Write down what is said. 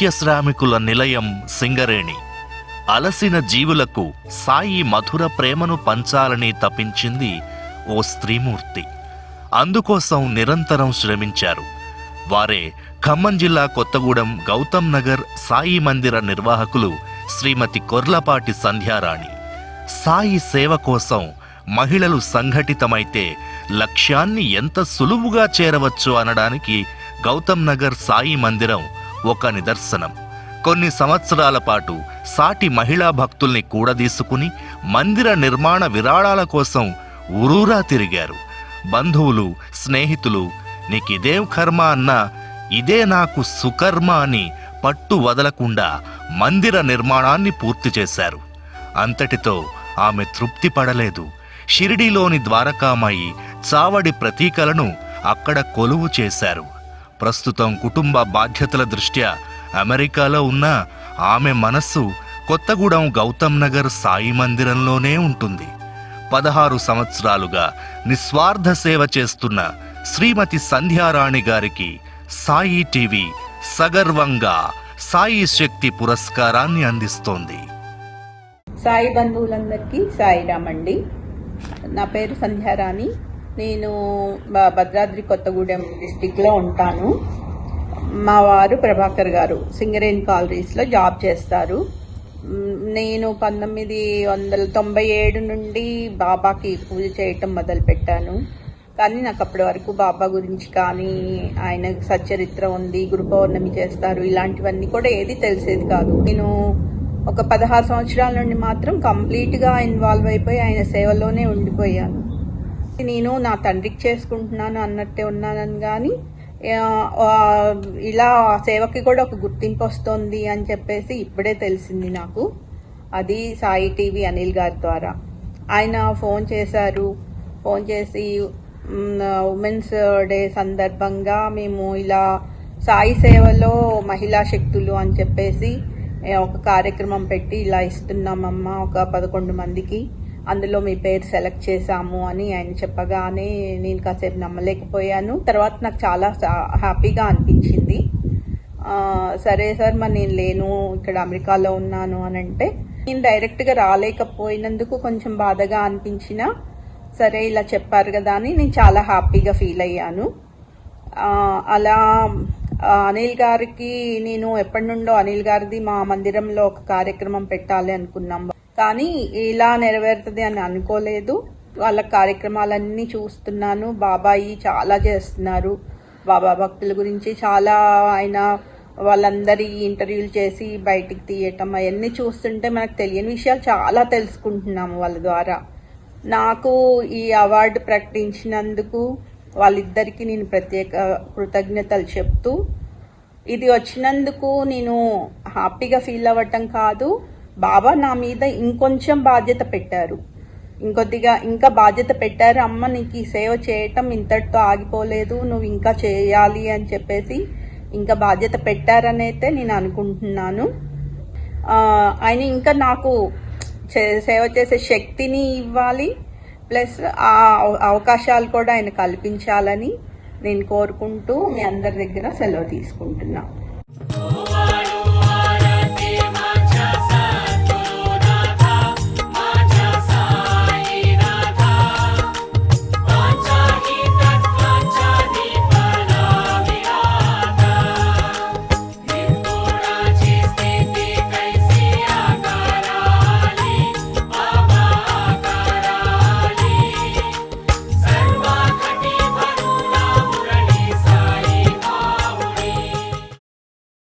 నిత్య శ్రామికుల నిలయం సింగరేణి. అలసిన జీవులకు సాయి మధుర ప్రేమను పంచాలని తపించింది ఓ స్త్రీమూర్తి. అందుకోసం నిరంతరం శ్రమించారు. వారే ఖమ్మం జిల్లా కొత్తగూడెం గౌతమ్ నగర్ సాయి మందిర నిర్వాహకులు శ్రీమతి కొర్లపాటి సంధ్యారాణి. సాయి సేవ కోసం మహిళలు సంఘటితమైతే లక్ష్యాన్ని ఎంత సులువుగా చేరవచ్చు అనడానికి గౌతమ్ నగర్ సాయి మందిరం ఒక నిదర్శనం. కొన్ని సంవత్సరాల పాటు సాటి మహిళా భక్తుల్ని కూడదీసుకుని మందిర నిర్మాణ విరాళాల కోసం ఊరూరా తిరిగారు. బంధువులు స్నేహితులు నీకిదేం కర్మ అన్నా ఇదే నాకు సుకర్మ అని పట్టు వదలకుండా మందిర నిర్మాణాన్ని పూర్తి చేశారు. అంతటితో ఆమె తృప్తి పడలేదు. షిరిడీలోని ద్వారకామాయి చావడి ప్రతీకలను అక్కడ కొలువు చేశారు. ప్రస్తుతం కుటుంబ బాధ్యతల దృష్ట్యా అమెరికాలో ఉన్న ఆమె మనస్సు కొత్తగూడెం గౌతమ్ నగర్ సాయి మందిరంలోనే ఉంటుంది. పదహారు సంవత్సరాలుగా నిస్వార్థ సేవ చేస్తున్న శ్రీమతి సంధ్యారాణి గారికి సాయి టీవీ సగర్వంగా సాయి శక్తి పురస్కారాన్ని అందిస్తోంది. సాయి బంధువులందరికీ సాయిరామ్ నా పేరు సంధ్యారాణి. నేను భద్రాద్రి కొత్తగూడెం డిస్టిక్లో ఉంటాను. మా వారు ప్రభాకర్ గారు సింగరేణి కాలరీస్లో జాబ్ చేస్తారు. నేను పంతొమ్మిది వందల తొంభై ఏడు నుండి బాబాకి పూజ చేయటం మొదలుపెట్టాను. కానీ నాకు అప్పటి వరకు బాబా గురించి కానీ ఆయన సచ్చరిత్ర ఉంది గురు పౌర్ణమి చేస్తారు ఇలాంటివన్నీ కూడా ఏది తెలిసేది కాదు. నేను ఒక పదహారు సంవత్సరాల నుండి మాత్రం కంప్లీట్గా ఇన్వాల్వ్ అయిపోయి ఆయన సేవలోనే ఉండిపోయాను. నేను నా తండ్రికి చేసుకుంటున్నాను అన్నట్టే ఉన్నానని కానీ ఇలా సేవకి కూడా ఒక గుర్తింపు వస్తుంది అని చెప్పేసి ఇప్పుడే తెలిసింది నాకు. అది సాయి టీవీ అనిల్ గారి ద్వారా. ఆయన ఫోన్ చేశారు. ఫోన్ చేసి ఉమెన్స్ డే సందర్భంగా మేము ఇలా సాయి సేవలో మహిళా శక్తులు అని చెప్పేసి ఒక కార్యక్రమం పెట్టి ఇలా ఇస్తున్నామమ్మా ఒక పదకొండు మందికి. అందులో మీ పేరు సెలెక్ట్ చేశాము అని ఆయన చెప్పగానే నేను కాసేపు నమ్మలేకపోయాను. తర్వాత నాకు చాలా హ్యాపీగా అనిపించింది. సరే సార్ మరి నేను లేను ఇక్కడ అమెరికాలో ఉన్నాను అని అంటే నేను డైరెక్ట్గా రాలేకపోయినందుకు కొంచెం బాధగా అనిపించిన సరే ఇలా చెప్పారు కదా అని నేను చాలా హ్యాపీగా ఫీల్ అయ్యాను. అలా అనిల్ గారికి నేను ఎప్పటి నుండో అనిల్ గారిది మా మందిరంలో ఒక కార్యక్రమం పెట్టాలి అనుకున్నాం. కానీ ఇలా నెరవేరుతుంది అని అనుకోలేదు. వాళ్ళ కార్యక్రమాలన్నీ చూస్తున్నాను. బాబాయి చాలా చేస్తున్నారు. బాబా భక్తుల గురించి చాలా ఆయన వాళ్ళందరి ఇంటర్వ్యూలు చేసి బయటికి తీయటం అవన్నీ చూస్తుంటే మనకు తెలియని విషయాలు చాలా తెలుసుకుంటున్నాము వాళ్ళ ద్వారా. నాకు ఈ అవార్డు ప్రకటించినందుకు వాళ్ళిద్దరికీ నేను ప్రత్యేక కృతజ్ఞతలు చెప్తూ ఇది వచ్చినందుకు నేను హ్యాపీగా ఫీల్ అవ్వటం కాదు. బాబా నా మీద ఇంకొంచెం బాధ్యత పెట్టారు. ఇంకొద్దిగా ఇంకా బాధ్యత పెట్టారు. అమ్మ నీకు ఈ సేవ చేయటం ఇంతటితో ఆగిపోలేదు. నువ్వు ఇంకా చేయాలి అని చెప్పేసి ఇంకా బాధ్యత పెట్టారనైతే నేను అనుకుంటున్నాను. ఆయన ఇంకా నాకు చే- సేవ చేసే శక్తిని ఇవ్వాలి. ప్లస్ ఆ అవకాశాలు కూడా ఆయన కల్పించాలని నేను కోరుకుంటూ మీ అందరి దగ్గర సెలవు తీసుకుంటున్నాను